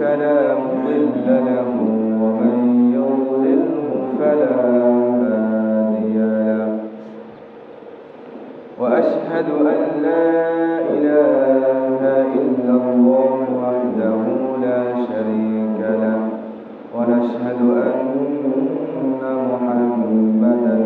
فلا مضل له ومن يضلله فلا هادي له. وأشهد أن لا إله إلا الله وحده لا شريك له ونشهد أن محمدا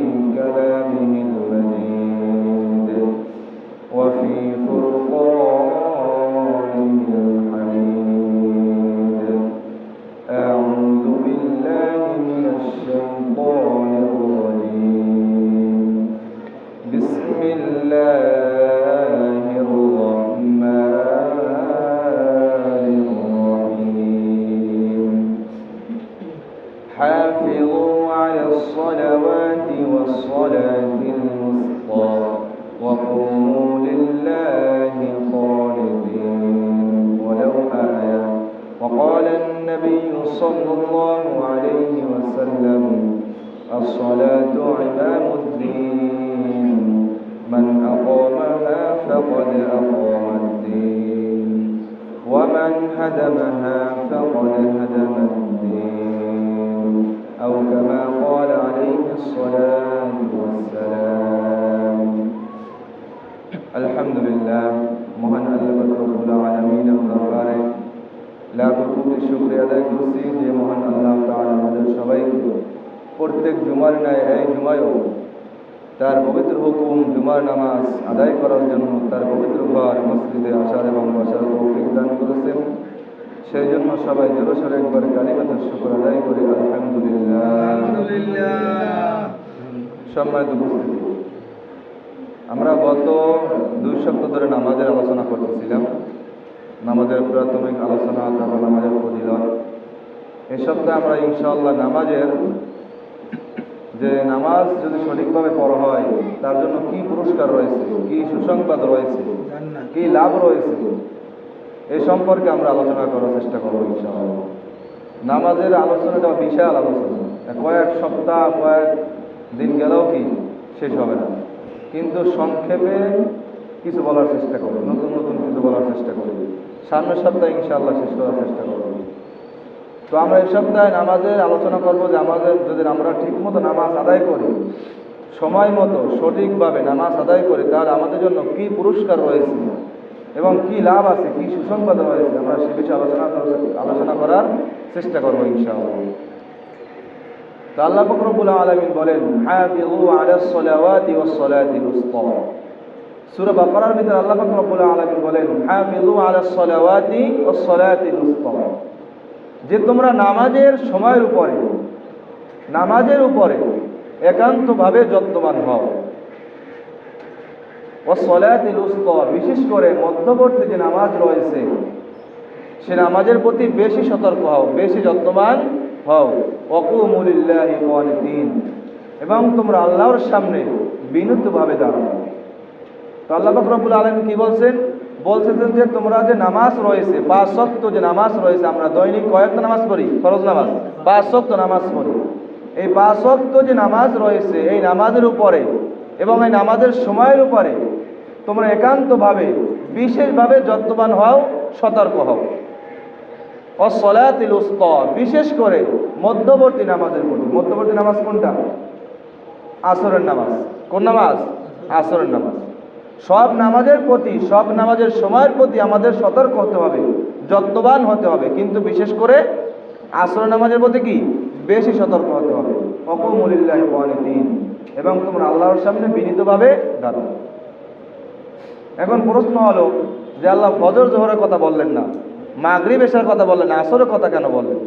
শুকরিয়া আদায় করছি যে মহান আল্লাহ তাআলা আমাদের সবাইকে প্রত্যেক জুমার ন্যায় এই জুমায়ও তার পবিত্র হুকুম জুমার নামাজ আদায় করার জন্য তার পবিত্র ঘর মসজিদে আসার এবং বসার তৌফিক দান করেছেন। সেই জন্য সবাই জোরসরে একবার কালিমাতের শুকর আদায় করি। আলহামদুলিল্লাহ। সম্মানিত উপস্থিতি। আমরা গত দুই সপ্তাহ ধরে নামাজের আলোচনা করতেছিলাম। নামাজের প্রাথমিক আলোচনা তারপর নামাজের ফজিলত। এই সপ্তাহে আমরা ইনশাআল্লাহ নামাজের যে নামাজ যদি সঠিকভাবে পড়া হয় তার জন্য কি পুরস্কার রয়েছে কি সুসংবাদ রয়েছে কি লাভ রয়েছে এ সম্পর্কে আমরা আলোচনা করার চেষ্টা করব ইনশাআল্লাহ। নামাজের আলোচনাটা বিশাল আলোচনা। কয়েক সপ্তাহ কয়েক দিন গেলেও কি শেষ হবে না। কিন্তু সংক্ষেপে কিছু বলার চেষ্টা করব নতুন নতুন কিছু বলার চেষ্টা করব। সামনের সপ্তাহে ইনশাআল্লাহ শেষ করার চেষ্টা করব। তো আমরা এই সপ্তাহে নামাজের আলোচনা করব যে আমাদের যদি আমরা ঠিকমতো নামাজ আদায় করি, সময় মতো সঠিকভাবে নামাজ আদায় করি, তাহলে আমাদের জন্য কি পুরস্কার রয়েছে এবং কি লাভ আছে, কি সুসংবাদ রয়েছে, আমরা সে বিষয়ে আলোচনা আলোচনা করার চেষ্টা করব ইনশাআল্লাহ। তো আল্লাহ ফকরবুল আলমিন বলেন হাফিজু সূরা বাকারার ভিতরে আল্লাহ ফকরবুল আলমিন বলেন হাফিজু আলাস সালাওয়াতি ওয়াস সালাতিল উসতা যে তোমরা নামাজের সময়ের উপরে, নামাজের উপরে একান্তভাবে যত্নবান হও। ও সলায়াতিল উস্তা বিশেষ করে মধ্যবর্তী যে নামাজ রয়েছে, সে নামাজের প্রতি বেশি সতর্ক হও, বেশি যত্নবান হও। অকুমুলিল্লাহি এবং তোমরা আল্লাহর সামনে বিনীতভাবে দাঁড়াও। তো আল্লাহ রব্বুল আলম কি বলছেন? বলছেন যে তোমরা যে নামাজ রয়েছে পাঁচ শক্ত যে নামাজ রয়েছে, আমরা দৈনিক কয়েকটা নামাজ পড়ি, ফরজ নামাজ পাঁচ শক্ত নামাজ পড়ি। এই পাঁচ শক্ত যে নামাজ রয়েছে, এই নামাজের উপরে এবং এই নামাজের সময়ের উপরে তোমরা একান্তভাবে, বিশেষভাবে যত্নবান হও, সতর্ক হও। অসলাতিল উস্ত, বিশেষ করে মধ্যবর্তী নামাজের প্রতি। মধ্যবর্তী নামাজ কোনটা? আসরের নামাজ। কোন নামাজ? আসরের নামাজ। সব নামাজের প্রতি, সব নামাজের সময়ের প্রতি আমাদের সতর্ক হতে হবে, যত্নবান হতে হবে। কিন্তু বিশেষ করে আসর নামাজের প্রতি কি? বেশি সতর্ক হতে হবে। অকমুলিল্লাহ দিন এবং তোমরা আল্লাহর সামনে বিনীতভাবে দাঁড়াও। এখন প্রশ্ন হলো যে আল্লাহ ফজর, জোহরের কথা বললেন না, মাগরিব এসার কথা বললেন না, আসরের কথা কেন বললেন?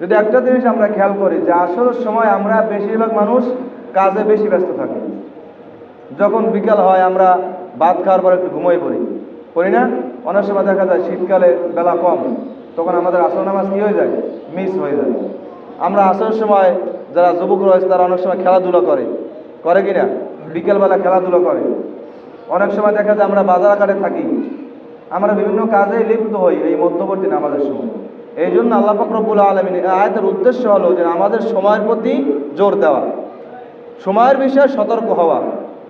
যদি একটা জিনিস আমরা খেয়াল করি যে আসরের সময় আমরা বেশিরভাগ মানুষ কাজে বেশি ব্যস্ত থাকি। যখন বিকাল হয়, আমরা ভাত খাওয়ার পর একটু ঘুমোই পড়ি। পড়ি না? অনেক সময় দেখা যায় শীতকালে বেলা কম, তখন আমাদের আসর নামাজ কী হয়ে যায়? মিস হয়ে যায়। আমরা আসর সময় যারা যুবক রয়েছে, তারা অনেক সময় খেলাধুলা করে। করে কি না? বিকেলবেলা খেলাধুলা করে। অনেক সময় দেখা যায় আমরা বাজার ঘাটে থাকি। আমরা বিভিন্ন কাজে লিপ্ত হই এই মধ্যবর্তী নামাজের সময়। এই জন্য আল্লাহ ফকরবুল আলমিন আয়াতের উদ্দেশ্য হলো যে আমাদের সময়ের প্রতি জোর দেওয়া। সময়ের বিষয়ে সতর্ক হওয়া।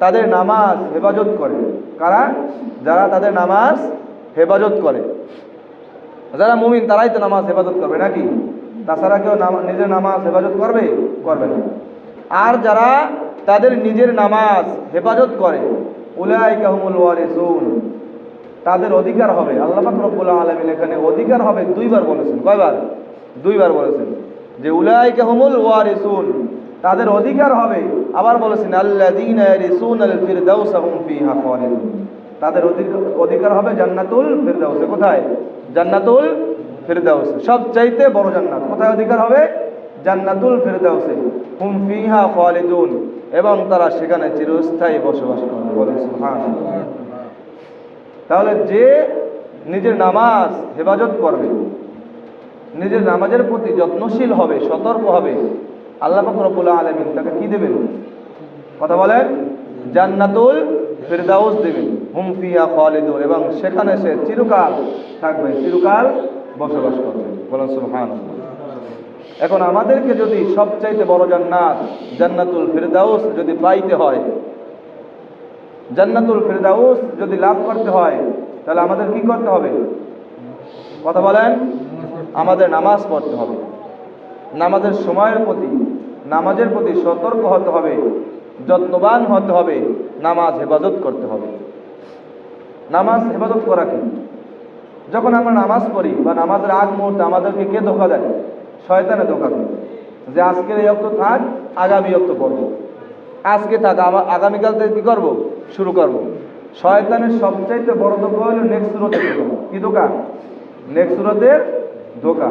তাদের নামাজ হেফাজত করে। কারা? যারা তাদের নামাজ হেফাজত করে। যারা মুমিন, তারাই তো নামাজ হেফাজত করবে নাকি? তাছাড়া কেউ নিজের নামাজ হেফাজত করবে? করবে না। আর যারা তাদের নিজের নামাজ হেফাজত করে উলাই কাহমুল ওয়ারিসুন, তাদের অধিকার হবে। আল্লাহ রব্বুল আলামিন এখানে অধিকার হবে দুইবার বলেছেন। কয়বার? দুইবার বলেছেন যে উলাই কাহমুল ওয়ারিসুন তাদের অধিকার হবে। আবার বলেছেন খালিদুন। তাদের অধিকার হবে জান্নাতুল ফিরদাউসে। কোথায়? জান্নাতুল ফিরদাউসে। সবচাইতে বড় জান্নাত। কোথায় অধিকার হবে? জান্নাতুল ফিরদাউসে। হুম ফিহা খালিদুন। এবং তারা সেখানে চিরস্থায়ী বসবাস করবে তাহলে যে নিজের নামাজ হেফাজত করবে, নিজের নামাজের প্রতি যত্নশীল হবে, সতর্ক হবে আল্লাহ রব্বুল আলামিন তাকে কি দেবেন? কথা বলেন? জান্নাতুল ফিরদাউস দেবেন। হুম ফিহা খালিদুন এবং সেখানে সে চিরকাল থাকবে, চিরকাল বসবাস করবে। বলেন সুবহানাল্লাহ। এখন আমাদেরকে যদি সবচাইতে বড় জান্নাত, জান্নাতুল ফিরদাউস যদি পাইতে হয়, জান্নাতুল ফিরদাউস যদি লাভ করতে হয়, তাহলে আমাদের কি করতে হবে? কথা বলেন? আমাদের নামাজ পড়তে হবে। নামাজের সময়ের প্রতি নামাজের প্রতি সতর্ক হতে হবে, যত্নবান হতে হবে, নামাজ হেফাজত করতে হবে। নামাজ হেফাজত করা কি? যখন আমরা নামাজ পড়ি বা নামাজের আগ মুহূর্তে আমাদেরকে কে ধোকা দেয়? শয়তানে ধোকা দেয়। যে আজকের এই অক্ত থাক, আগামী অক্ত পড়ব আজকে থাক আগামীকাল থেকে কী করব? শুরু করব। শয়তানের সবচাইতে বড় ধোকা হলো নেক্সট সুরতের ধোকা। কি ধোকা? নেক্সট সুরতের ধোকা।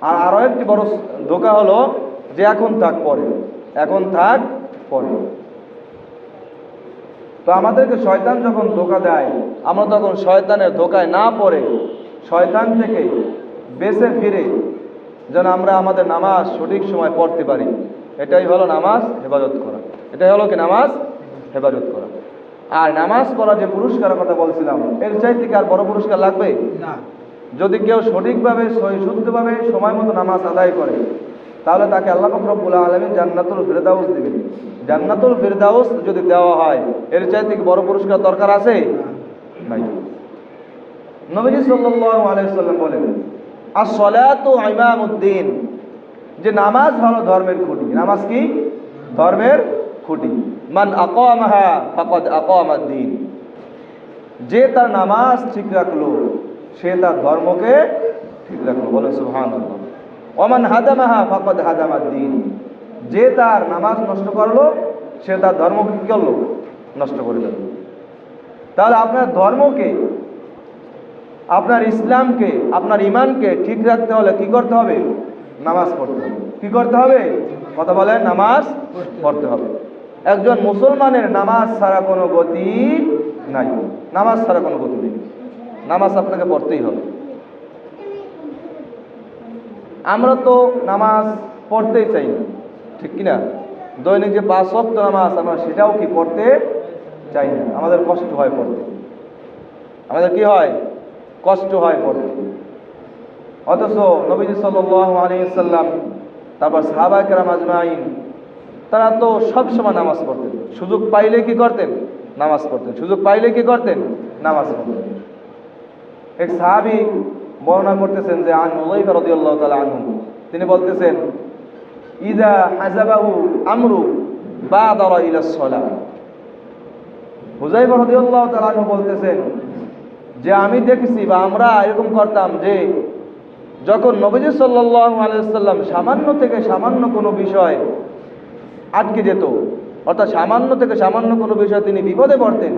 আর আরও একটি বড় ধোকা হলো যে এখন থাক পরে এখন থাক পরে। তো আমাদেরকে শয়তান যখন ধোকা দেয় আমরা তখন শয়তানের ধোকায় না পড়ে শয়তান থেকে বেঁচে ফিরে যেন আমরা আমাদের নামাজ সঠিক সময় পড়তে পারি। এটাই হলো নামাজ হেফাজত করা। এটাই হলো কি নামাজ হেফাজত করা। আর নামাজ পড়া যে পুরস্কারের কথা বলছিলাম এর চাইতে কি আর বড় পুরস্কার লাগবে? না। যদি কেউ সঠিকভাবে সহি- শুদ্ধভাবে সময় মতো নামাজ আদায় করে তাহলে তাকে আল্লাহ ফকরবুল আলমী জান্নাতুল ফিরদাউস দিবেন। জান্নাতুল ফিরদাউস যদি দেওয়া হয়, এর চাইতে বড় পুরস্কার দরকার আছে? নাই। নবীজি সাল্লাল্লাহু আলাইহি সাল্লাম বলেন as-salatu ইমামুদ্দিন। যে নামাজ হলো ধর্মের খুঁটি। নামাজ কি? ধর্মের খুঁটি। মান আকামাহা ফাকাদ আকামাদ-দ্বীন যে তার নামাজ ঠিক রাখল, সে তার ধর্মকে ঠিক রাখল। বলে সুবহানাল্লাহ। ওমান হাদামাহা ফাকাদ হাদামাদ দিন। যে তার নামাজ নষ্ট করল, সে তার ধর্মকে কি করল? নষ্ট করে দিল। তাহলে আপনার ধর্মকে, আপনার ইসলামকে, আপনার ইমানকে ঠিক রাখতে হলে কি করতে হবে? নামাজ পড়তে হবে। কি করতে হবে? কথা বলে, নামাজ পড়তে হবে। একজন মুসলমানের নামাজ ছাড়া কোনো গতি নাই। নামাজ ছাড়া কোনো গতি নেই। নামাজ আপনাকে পড়তেই হবে। আমরা তো নামাজ পড়তেই চাই না, ঠিক কি না দৈনিক যে পাঁচ ওয়াক্ত নামাজ আমরা সেটাও কি পড়তে চাই না? আমাদের কষ্ট হয় পড়তে। আমাদের কি হয়? কষ্ট হয় পড়তে। অথচ নবীজি আলিয়াল্লাম তারপর সাহাবা কেরাম আজমাইন, তারা তো সবসময় নামাজ পড়তেন। সুযোগ পাইলে কি করতেন? নামাজ পড়তেন। সুযোগ পাইলে কি করতেন? নামাজ পড়তেন। এক সাহাবি বর্ণনা করতেছেন যে আন উলাইফা রাদিয়াল্লাহু তাআলা আনহু। তিনি বলতেছেন ইদা হাজাবাহু আমরু বাদারা ইলা সালাহ হুজাইফা রাদিয়াল্লাহু তাআলা আনহু বলতেছেন, যে আমি দেখেছি বা আমরা এরকম করতাম যে যখন নবীজি সাল্লাল্লাহু আলাইহি সাল্লাম সামান্য থেকে সামান্য কোনো বিষয় আটকে যেত অর্থাৎ সামান্য থেকে সামান্য কোনো বিষয়ে তিনি বিপদে পড়তেন,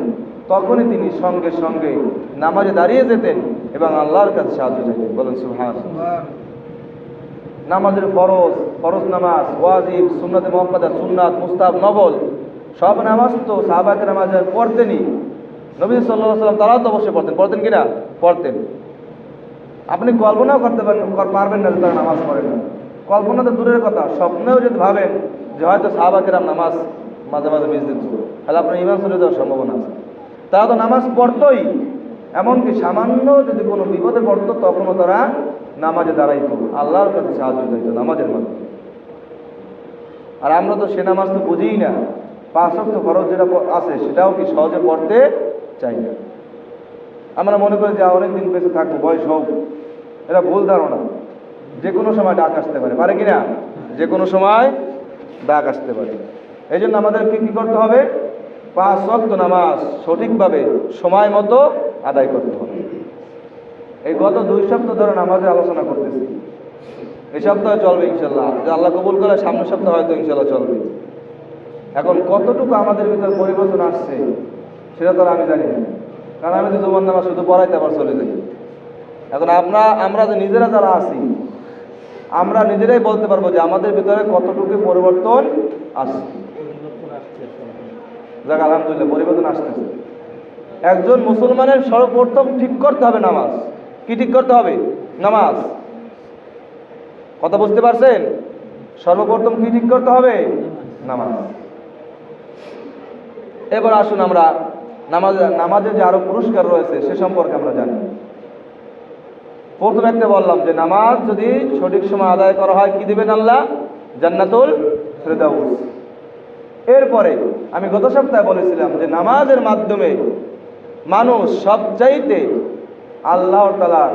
তখনই তিনি সঙ্গে সঙ্গে নামাজে দাঁড়িয়ে যেতেন এবং আল্লাহর কাছে সাহায্য চাইতেন। বলেন সুহান নামাজের ফরজ ফরজ নামাজ, ওয়াজিব, সুন্নাতে মোহাম্মদা সুন্নাত মুস্তাব নবল, সব নামাজ তো সাহাবাকে নামাজ পড়তেনই। নবী সাল্লাহ সাল্লাম তারাও তো অবশ্যই পড়তেন। পড়তেন কিনা? পড়তেন। আপনি কল্পনাও করতে পারেন পারবেন না যে তারা নামাজ পড়েন কল্পনা তো দূরের কথা। স্বপ্নেও যদি ভাবেন যে হয়তো সাহাবাকেরাম নামাজ মাঝে মাঝে মিস দিত তাহলে আপনার ইমান চলে যাওয়ার সম্ভাবনা আছে। তারা তো নামাজ পড়তোই। এমনকি সামান্য যদি কোনো বিপদে পড়তো, তখনও তারা নামাজে দাঁড়াইতো। আল্লাহর কাছে সাহায্য চাইতো নামাজের মাধ্যমে। আর আমরা তো সে নামাজ তো বুঝিই না। পাঁচ অক্ট খরচ যেটা আছে, সেটাও কি সহজে পড়তে চাই না? আমরা মনে করি যে অনেক দিন বেঁচে থাকব, বয়স হোক। এটা ভুল ধারণা। যে কোনো সময় ডাক আসতে পারে। পারে কি না? যে কোনো সময় ডাক আসতে পারে। এই জন্য আমাদেরকে কী করতে হবে? পাঁচ অক্ট নামাজ সঠিকভাবে সময় মতো আদায় করতে হবে। এই গত দুই সপ্তাহ ধরে নামাজের আলোচনা করতেছি। এই সপ্তাহে চলবে ইনশাল্লাহ যে আল্লাহ কবুল করে, সামনের সপ্তাহে হয়তো ইনশাল্লাহ চলবে। এখন কতটুকু আমাদের ভিতর পরিবর্তন আসছে, সেটা তো আমি জানি না। কারণ আমি তো জুমার নামাজ শুধু পড়াইতে আবার চলে যাই। এখন আমরা আমরা যে নিজেরা যারা আছি, আমরা নিজেরাই বলতে পারব যে আমাদের ভিতরে কতটুকু পরিবর্তন আসছে। যাক, আলহামদুলিল্লাহ, পরিবর্তন আসতেছে। একজন মুসলমানের সর্বপ্রথম ঠিক করতে হবে নামাজ। কি ঠিক করতে হবে? নামাজ। কথা বুঝতে পারছেন? সর্বপ্রথম কি ঠিক করতে হবে? নামাজ। এবার আসুন আমরা, নামাজ, নামাজের যে আরও পুরস্কার রয়েছে, সে সম্পর্কে আমরা জানি। প্রথম একটা বললাম যে, নামাজ যদি সঠিক সময় আদায় করা হয়, কি দিবেন আল্লাহ? জান্নাতুল ফেরদাউস। এরপরে আমি গত সপ্তাহে বলেছিলাম যে নামাজের মাধ্যমে মানুষ সবচাইতে আল্লাহ তালার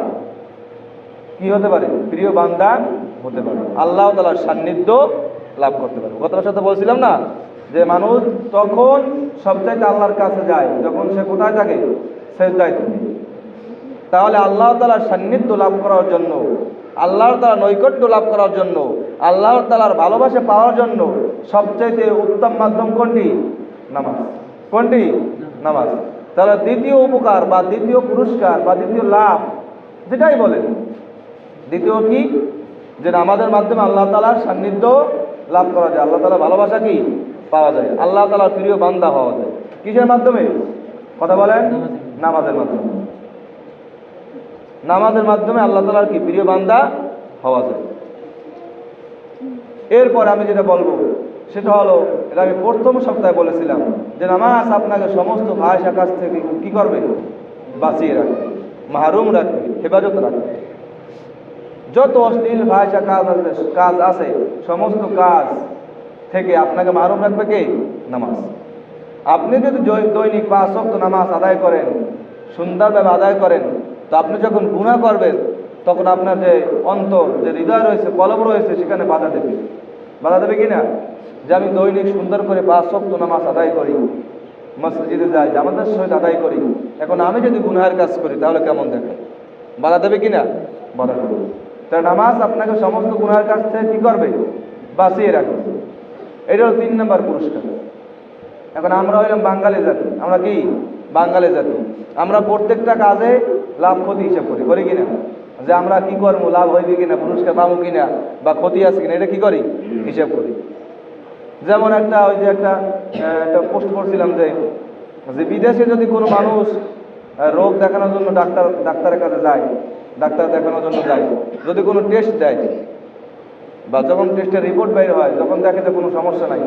কি হতে পারে? প্রিয় বান্দা হতে পারে। আল্লাহ তালার সান্নিধ্য লাভ করতে পারে। গত সাথে বলছিলাম না যে মানুষ তখন সবচাইতে আল্লাহর কাছে যায় যখন সে কোথায় থাকে? সেজদায় থাকে। তাহলে আল্লাহ তালার সান্নিধ্য লাভ করার জন্য, আল্লাহর তালা নৈকট্য লাভ করার জন্য, আল্লাহর তালার ভালোবাসা পাওয়ার জন্য সবচাইতে উত্তম মাধ্যম কোনটি? নামাজ। কোনটি? নামাজ। তাহলে দ্বিতীয় উপকার বা দ্বিতীয় পুরস্কার বা দ্বিতীয় লাভ যেটাই বলেন। দ্বিতীয় কি? যে নামাজের মাধ্যমে আল্লাহ তালার সান্নিধ্য লাভ করা যায়। আল্লাহ তালার ভালোবাসা কি? পাওয়া যায়। আল্লাহ তালার প্রিয় বান্দা হওয়া যায়। কিসের মাধ্যমে? কথা বলেন। নামাজের মাধ্যমে। নামাজের মাধ্যমে আল্লাহ তালার কি? প্রিয় বান্দা হওয়া যায়। এরপর আমি যেটা বলব সেটা হলো, এটা আমি প্রথম সপ্তাহে বলেছিলাম যে নামাজ আপনাকে সমস্ত ভাষা কাছ থেকে কি করবে? বাঁচিয়ে রাখবে, মাহরুম রাখবে, হেফাজত রাখবে। যত অশ্লীল ভাষা কাজ আছে কাজ আছে, সমস্ত কাজ থেকে আপনাকে মাহরুম রাখবে কে? নামাজ। আপনি যদি দৈনিক পাঁচ শক্ত নামাজ আদায় করেন, সুন্দরভাবে আদায় করেন, তো আপনি যখন গুণা করবেন, তখন আপনার যে অন্তর, যে হৃদয় রয়েছে কলম রয়েছে, সেখানে বাধা দেবে। বাধা দেবে কি না? যে আমি দৈনিক সুন্দর করে পাঁচ শক্ত নামাজ আদায় করি, মসজিদে যাই, জামাতের সহিত আদায় করি। এখন আমি যদি গুনহার কাজ করি, তাহলে কেমন দেখায় বাধা দেবে কি না? বাধা দেবে। তার নামাজ আপনাকে সমস্ত গুনহার কাছ থেকে কি করবে? বাঁচিয়ে রাখবে। এটা হলো তিন নম্বর পুরস্কার। এখন আমরা হইলাম বাঙালি জাতি। আমরা কি? বাঙালি জাতি। আমরা প্রত্যেকটা কাজে লাভ, ক্ষতি হিসাব করি। করি কিনা যে আমরা কি করব, লাভ হইবে কিনা পুরস্কার পাবো কিনা বা ক্ষতি আছে কিনা এটা কি করি? হিসাব করি। যেমন একটা ওই যে একটা একটা পোস্ট করছিলাম যে যে বিদেশে যদি কোনো মানুষ রোগ দেখানোর জন্য ডাক্তার, ডাক্তারের কাছে যায়, ডাক্তার দেখানোর জন্য যায়, যদি কোনো টেস্ট দেয়, বা যখন টেস্টের রিপোর্ট বের হয়, যখন দেখে যে কোনো সমস্যা নাই,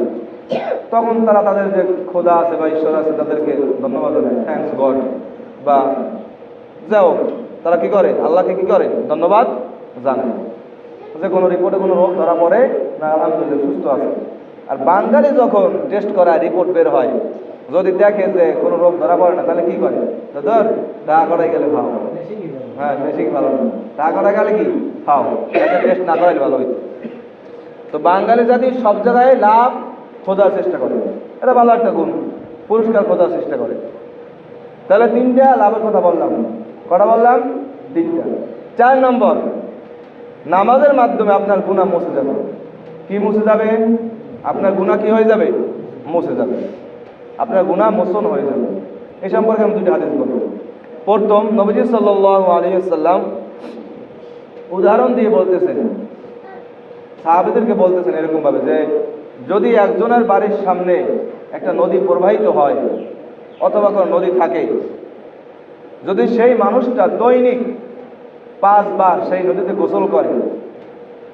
তখন তারা তাদের যে খোদা আছে বা ঈশ্বর আছে, তাদেরকে ধন্যবাদ জানায় থ্যাংকস গড বা যাও তারা কি করে? আল্লাহকে কি করে? ধন্যবাদ জানে যে কোনো রিপোর্টে কোনো রোগ ধরা পড়ে, না, আলহামদুলিল্লাহ সুস্থ আছে। আর বাঙালি যখন টেস্ট করা রিপোর্ট বের হয়, যদি দেখে যে কোনো রোগ ধরা পড়ে না, তাহলে কি করে? ধর টাকা করাই গেলে ভালো হ্যাঁ বেশি ভালো না। টাকা করা গেলে কি? খাও। টেস্ট না করাইলে ভালো হইতো। তো বাঙালি জাতি সব জায়গায় লাভ খোঁজার চেষ্টা করে। এটা ভালো একটা গুণ। পুরস্কার খোঁজার চেষ্টা করে। তাহলে তিনটা লাভের কথা বললাম। কটা বললাম? তিনটা। চার নম্বর, নামাজের মাধ্যমে আপনার গুণা মুছে যাবে। কি মুছে যাবে? আপনার গুণা কি হয়ে যাবে? মুছে যাবে। আপনার গুণা মোচন হয়ে যাবে। এই সম্পর্কে আমি দুটি হাদিস বলব। প্রথম, নবীজি সাল্লাহ আলহিসাল্লাম উদাহরণ দিয়ে বলতেছেন, সাহাবিদেরকে বলতেছেন এরকম ভাবে যে, যদি একজনের বাড়ির সামনে একটা নদী প্রবাহিত হয় অথবা কোনো নদী থাকে, যদি সেই মানুষটা দৈনিক পাঁচবার সেই নদীতে গোসল করে,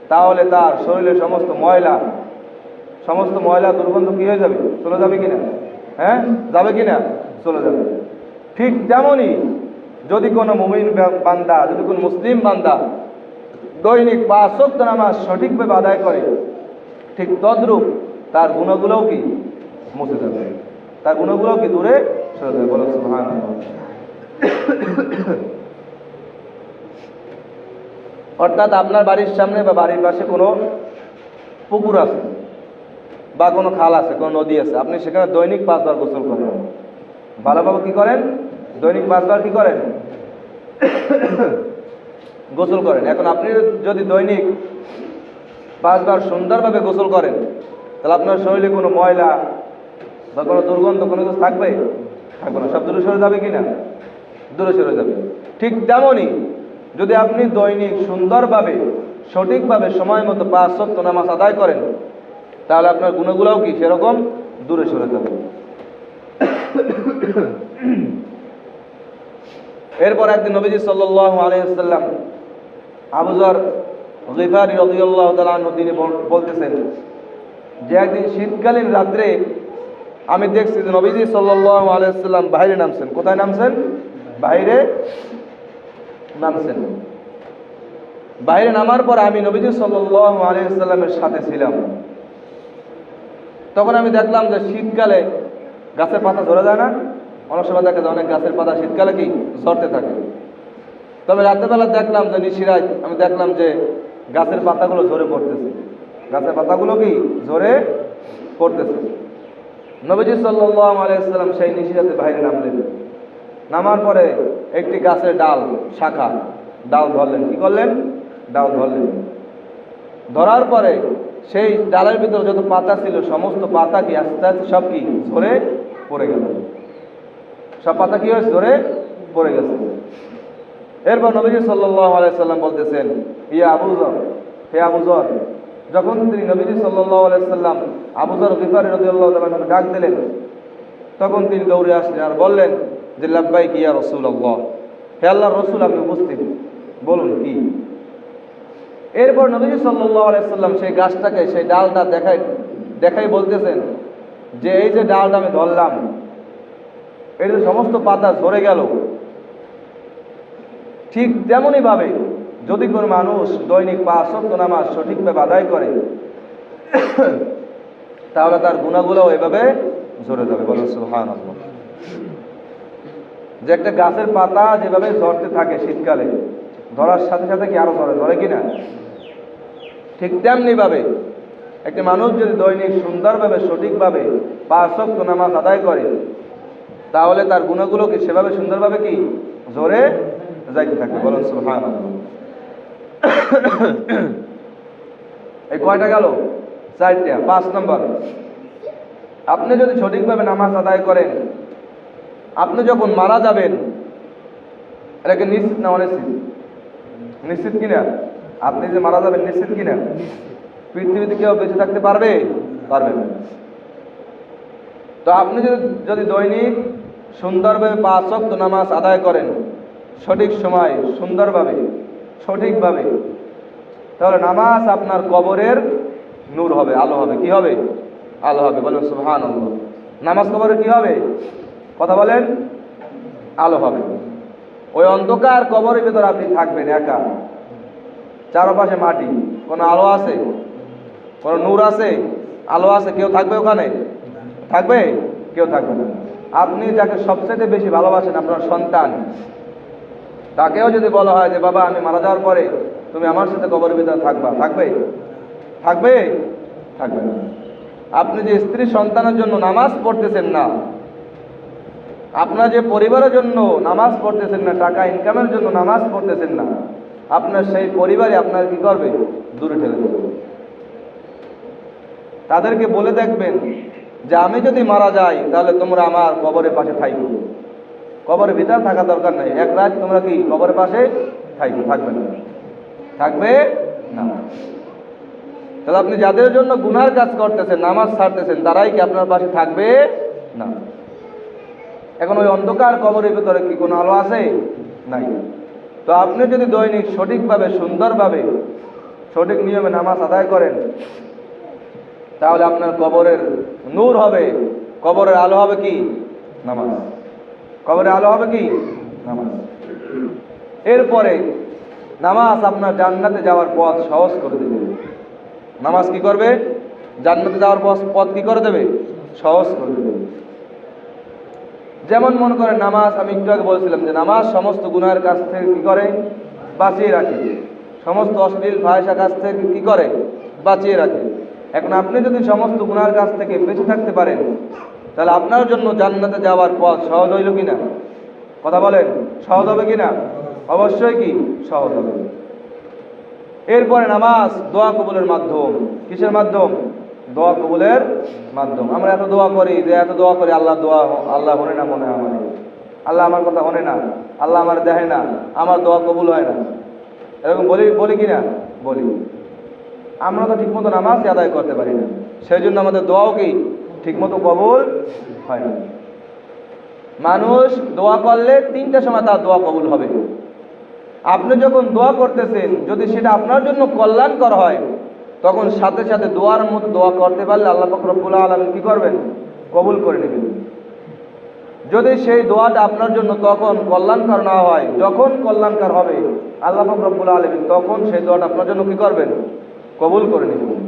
তাহলে তার শরীরের সমস্ত ময়লা সমস্ত ময়লা দুর্গন্ধ কি হয়ে যাবে? চলে যাবে কিনা? হ্যাঁ? যাবে কিনা? চলে যাবে। ঠিক তেমনই যদি কোনো মুমিন বান্দা, যদি কোনো মুসলিম বান্দা দৈনিক পাঁচ সপ্ত নামাজ সঠিকভাবে আদায় করে, ঠিক তদ্রূপ তার গুণগুলোও কি? মুছে যাবে তার গুণগুলোও কি দূরে সরে যাবে? বলো, সুবহানাল্লাহ। অর্থাৎ আপনার বাড়ির সামনে বা বাড়ির পাশে কোনো পুকুর আছে? বা কোনো খাল আছে, কোনো নদী আছে, আপনি সেখানে দৈনিক পাঁচবার গোসল করেন। ভালোভাবে কি করেন? দৈনিক পাঁচবার কি করেন? গোসল করেন। এখন আপনি যদি দৈনিক পাঁচবার সুন্দরভাবে গোসল করেন, তাহলে আপনার শরীরে কোনো ময়লা বা কোনো দুর্গন্ধ, কোনো কিছু থাকবে? থাকবে না। সব দূরে সরে যাবে কি না? দূরে সরে যাবে। ঠিক তেমনই যদি আপনি দৈনিক সুন্দরভাবে, সঠিকভাবে সময় মতো পাঁচ সপ্ত নামাজ আদায় করেন তাহলে আপনার গুণগুলাও কি সেরকম? দূরে সরে যাবে। এরপর একদিন নবীজি সাল্লাহ আলাইসাল্লাম আবুজার গিফারি রদিউল্লাহ তালু তিনি বলতেছেন যে একদিন শীতকালীন রাত্রে আমি দেখছি যে নবীজি সাল্লাহ আলাইসাল্লাম বাইরে নামছেন। কোথায় নামছেন? বাইরে নামছেন। বাইরে নামার পর আমি নবীজি সাল্লাহ আলাইসাল্লামের সাথে ছিলাম। তখন আমি দেখলাম যে শীতকালে গাছের পাতা ঝরে যায় না। অনেক সময় দেখা যায় অনেক গাছের পাতা শীতকালে কি ঝরতে থাকে। তবে রাত্রেবেলা দেখলাম যে নিশিরাজ আমি দেখলাম যে গাছের পাতাগুলো ঝরে পড়তেছে। গাছের পাতাগুলো কি ঝরে পড়তেছে। নবীজি সাল্লাম আলাইসাল্লাম সেই নিশিরাতে বাইরে নামলেন। নামার পরে একটি গাছের ডাল শাখা, ডাল ধরলেন। কি করলেন? ডাল ধরলেন। ধরার পরে সেই ডালের ভিতরে যত পাতা ছিল, সমস্ত পাতা কি আস্তে আস্তে সব কি? ঝরে পড়ে গেল। সব পাতা কি হয়েছে? ঝরে পড়ে গেছে। এরপর নবীজি আলাইসাল্লাম বলতেছেন ইয়া আবুজর হে আবুজর যখন তিনি নবীজি সাল্লাম আবুজর গিফারি রদিউল্লাহ ডাক দিলেন, তখন তিনি দৌড়ে আসলেন আর বললেন যে লাব্বাই ইয়া রসুল হে আল্লাহ রসুল, আপনি উপস্থিত। বলুন কি? এরপর সাল্লাহ আলাইসাল্লাম সেই গাছটাকে, সেই ডালটা দেখাই দেখাই বলতেছেন যে এই যে ডালটা আমি ধরলাম এর সমস্ত পাতা ঝরে গেল। ঠিক তেমনই ভাবে যদি কোনো মানুষ দৈনিক পাঁচ নামাজ সঠিকভাবে আদায় করে, তাহলে তার গুণাগুলো এভাবে ঝরে যাবে। বলুন সুহান যে একটা গাছের পাতা যেভাবে ঝরতে থাকে শীতকালে, ধরার সাথে সাথে কি আরও ঝরে? ঝরে কিনা ঠিক তেমনি ভাবে একটি মানুষ যদি দৈনিক সুন্দরভাবে, সঠিকভাবে পাঁচ সপ্ত নামাজ আদায় করে, তাহলে তার গুণগুলো কি সেভাবে সুন্দরভাবে কি জোরে যাইতে থাকে বলুন সুহান এই কয়টা গেল? চারটা, পাঁচ নম্বর। আপনি যদি সঠিকভাবে নামাজ আদায় করেন, আপনি যখন মারা যাবেন এটাকে নিশ্চিত না অনিশ্চিত? নিশ্চিত কিনা? আপনি যে মারা যাবেন নিশ্চিত কিনা? পৃথিবীতে কেউ বেঁচে থাকতে পারবে? পারবে না। তো আপনি যদি যদি দৈনিক সুন্দরভাবে পাঁচ ওয়াক্ত নামাজ আদায় করেন, সঠিক সময়, সুন্দরভাবে, সঠিকভাবে, তাহলে নামাজ আপনার কবরের নূর হবে, আলো হবে। কি হবে? আলো হবে। বলেন সুহান নামাজ কবরের কি হবে? কথা বলেন, আলো হবে। ওই অন্ধকার কবরের ভিতর আপনি থাকবেন একা। চারপাশে মাটি। কোনো আলো আছে? কোনো নূর আছে? আলো আছে? কেউ থাকবে ওখানে? থাকবে? কেউ থাকবে না। আপনি যাকে সবচেয়ে বেশি ভালোবাসেন, আপনার সন্তান। তাকেও যদি বলা হয় যে, বাবা, আমি মারা যাওয়ার পরে তুমি আমার সাথে কবরের ভিতরে থাকবা। থাকবে? থাকবে? থাকবে না। আপনি যে স্ত্রী সন্তানের জন্য নামাজ পড়তেছেন না, আপনার যে পরিবারের জন্য নামাজ পড়তেছেন না, টাকা ইনকামের জন্য নামাজ পড়তেছেন না আপনার সেই পরিবারে আপনার কি করবে? দূরে ঠেলে দেবে। তাদেরকে বলে দেখবেন যে, আমি যদি মারা যাই, তাহলে তোমরা আমার কবরের পাশে থাকবে কবরের ভিতরে থাকা দরকার নাই। এক রাত তোমরা কি কবরের পাশে থাকবে থাকবে না। থাকবে না। তাহলে আপনি যাদের জন্য গুনার কাজ করতেছেন, নামাজ ছাড়তেছেন, তারাই কি আপনার পাশে থাকবে? না। এখন ওই অন্ধকার কবরের ভিতরে কি কোনো আলো আছে? নাই। তো আপনি যদি দৈনিক সঠিকভাবে, সুন্দরভাবে সঠিক নিয়মে নামাজ আদায় করেন, তাহলে আপনার কবরের নূর হবে। কবরের আলো হবে কি? নামাজ। কবরের আলো হবে কি? নামাজ। এরপরে নামাজ আপনার জান্নাতে যাওয়ার পথ সহজ করে দেবে। নামাজ কি করবে? জান্নাতে যাওয়ার পথ কি করে দেবে? সহজ করে দেবে। যেমন মনে করেন নামাজ, আমি একটু আগে বলছিলাম যে নামাজ সমস্ত গুনার কাছ থেকে কি করে? বাঁচিয়ে রাখে। সমস্ত অশ্লীল ফায়সা কাছ থেকে কি করে? বাঁচিয়ে রাখে। এখন আপনি যদি সমস্ত গুনার কাছ থেকে বেঁচে থাকতে পারেন, তাহলে আপনার জন্য জান্নাতে যাওয়ার পথ সহজ হইল কি না? কথা বলেন, সহজ হবে কি না? অবশ্যই কি? সহজ হবে। এরপরে নামাজ দোয়া কবুলের মাধ্যম। কিসের মাধ্যম? দোয়া কবুলের মাধ্যম। আমরা এত দোয়া করি যে এত দোয়া করি আল্লাহ দোয়া আল্লাহ হনে না মনে হয় আমার। আল্লাহ আমার কথা হনে না। আল্লাহ আমার দেখে না। আমার দোয়া কবুল হয় না। এরকম বলি বলি কি না বলি। আমরা তো ঠিকমতো নামাজ আদায় করতে পারি না। সেই জন্য আমাদের দোয়াও কি? ঠিকমতো কবুল হয় না। মানুষ দোয়া করলে তিনটা সময় তার দোয়া কবুল হবে। আপনি যখন দোয়া করতেছেন, যদি সেটা আপনার জন্য কল্যাণকর হয় তখন সাথে সাথে দোয়ার মতো দোয়া করতে পারলে আল্লাহ রব্বুল আলমিন কি করবেন? কবুল করে নেবেন। যদি সেই দোয়াটা আপনার জন্য তখন কল্যাণকার না হয়, যখন কল্যাণকার হবে, আল্লাহ রব্বুল আলমিন তখন সেই দোয়াটা আপনার জন্য কি করবেন? কবুল করে নেবেন।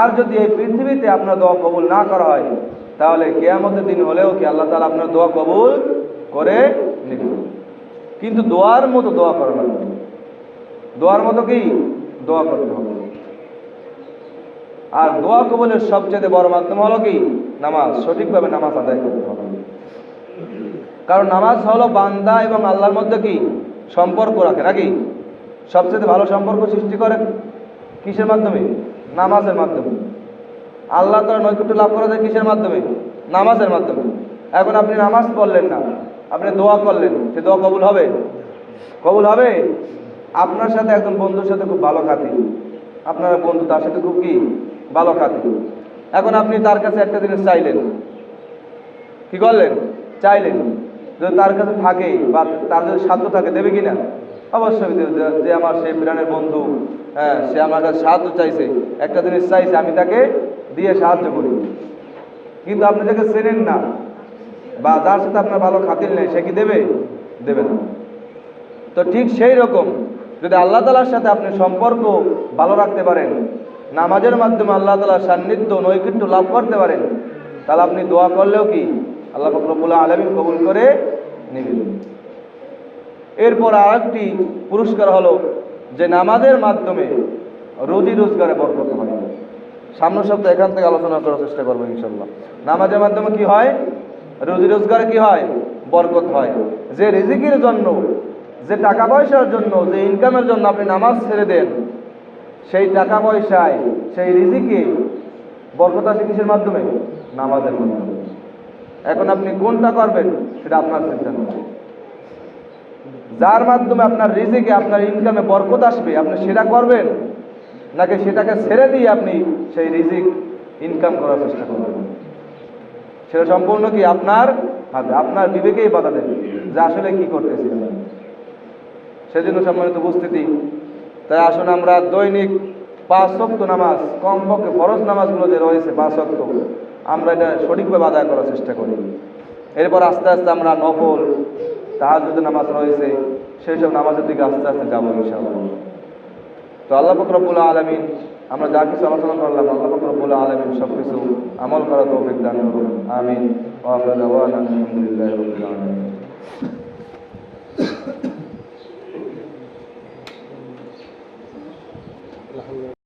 আর যদি এই পৃথিবীতে আপনার দোয়া কবুল না করা হয়, তাহলে কেয়ামতের দিন হলেও কি আল্লাহ তালা আপনার দোয়া কবুল করে নেবেন? কিন্তু দোয়ার মতো দোয়া করা লাগবে দোয়ার মতো কি? দোয়া করতে হবে। আর দোয়া কবলের সবচেয়ে বড় মাধ্যম হলো কি? নামাজ। সঠিকভাবে নামাজ আদায় করতে হবে। কারণ নামাজ হলো বান্দা এবং আল্লাহর মধ্যে কি? সম্পর্ক রাখে, নাকি? সবচেয়ে ভালো সম্পর্ক সৃষ্টি করে কিসের মাধ্যমে? নামাজের মাধ্যমে। আল্লাহ তার নৈকট্য লাভ করা যায় কিসের মাধ্যমে? নামাজের মাধ্যমে। এখন আপনি নামাজ পড়লেন না, আপনি দোয়া করলেন, সে দোয়া কবুল হবে? কবুল হবে? আপনার সাথে একজন বন্ধুর সাথে খুব ভালো খাতি আপনার বন্ধু তার সাথে খুব কি? ভালো খাতি এখন আপনি তার কাছে একটা জিনিস চাইলেন। কি করলেন? চাইলেন যদি তার কাছে থাকে বা তার যদি সাধ্য থাকে, দেবে কি না অবশ্যই যে- আমার সেই প্রাণের বন্ধু হ্যাঁ সে আমার কাছে সাহায্য চাইছে, একটা জিনিস চাইছে, আমি তাকে দিয়ে সাহায্য করি। কিন্তু আপনি যাকে চেনেন না, বা যার সাথে আপনার ভালো খাতির নেই, সে কি দেবে? দেবে না। তো ঠিক সেই রকম যদি আল্লাহ তালার সাথে আপনি সম্পর্ক ভালো রাখতে পারেন নামাজের মাধ্যমে আল্লাহ তালার সান্নিধ্য নৈকট্য লাভ করতে পারেন, তাহলে আপনি দোয়া করলেও কি? আল্লাহ ফকরবুল্লাহ আলমিন কবুল করে নেবেন। এরপর আরেকটি পুরস্কার হলো যে নামাজের মাধ্যমে রুজি রোজগারে বরকত হয়। সামনের সপ্তাহে এখান থেকে আলোচনা করার চেষ্টা করব ইনশাল্লাহ নামাজের মাধ্যমে কি হয়? রুজি রোজগারে কি হয়? বরকত হয়। যে রিজিকের জন্য, যে টাকা পয়সার জন্য, যে ইনকামের জন্য আপনি নামাজ ছেড়ে দেন সেই টাকা পয়সায়, সেই রিজিকে বরকত আসে কিসের মাধ্যমে? নামাজের মাধ্যমে। এখন আপনি কোনটা করবেন সেটা আপনার সিদ্ধান্ত যার মাধ্যমে আপনার রিজিকে, আপনার ইনকামে বরকত আসবে, আপনি সেটা করবেন, নাকি সেটাকে ছেড়ে দিয়ে আপনি সেই রিজিক ইনকাম করার চেষ্টা করবেন? সেটা সম্পূর্ণ কি আপনার হাতে? আপনার বিবেকেই বাধা দেবে যে আসলে কি করতেছি সেজন্য সম্মানিত উপস্থিতি তাই আসুন আমরা দৈনিক পাঁচ শক্ত নামাজ, কমপক্ষে ফরজ নামাজগুলো যে রয়েছে পাঁচ শক্ত আমরা এটা সঠিকভাবে আদায় করার চেষ্টা করি। এরপর আস্তে আস্তে আমরা নফল তাহার যদি নামাজ রয়েছে সেই সব নামাজের দিকে আস্তে আস্তে যাব ইনশাআল্লাহ। তো আল্লাহ ফকরবুল আলমিন, আমরা যা কিছু আলোচনা করলাম, আল্লাহ ফকরবুল আলমিন সব কিছু আমল করা তৌফিক দান করুন। আমিন। আলহামদুলিল্লাহ রবিল আলমিন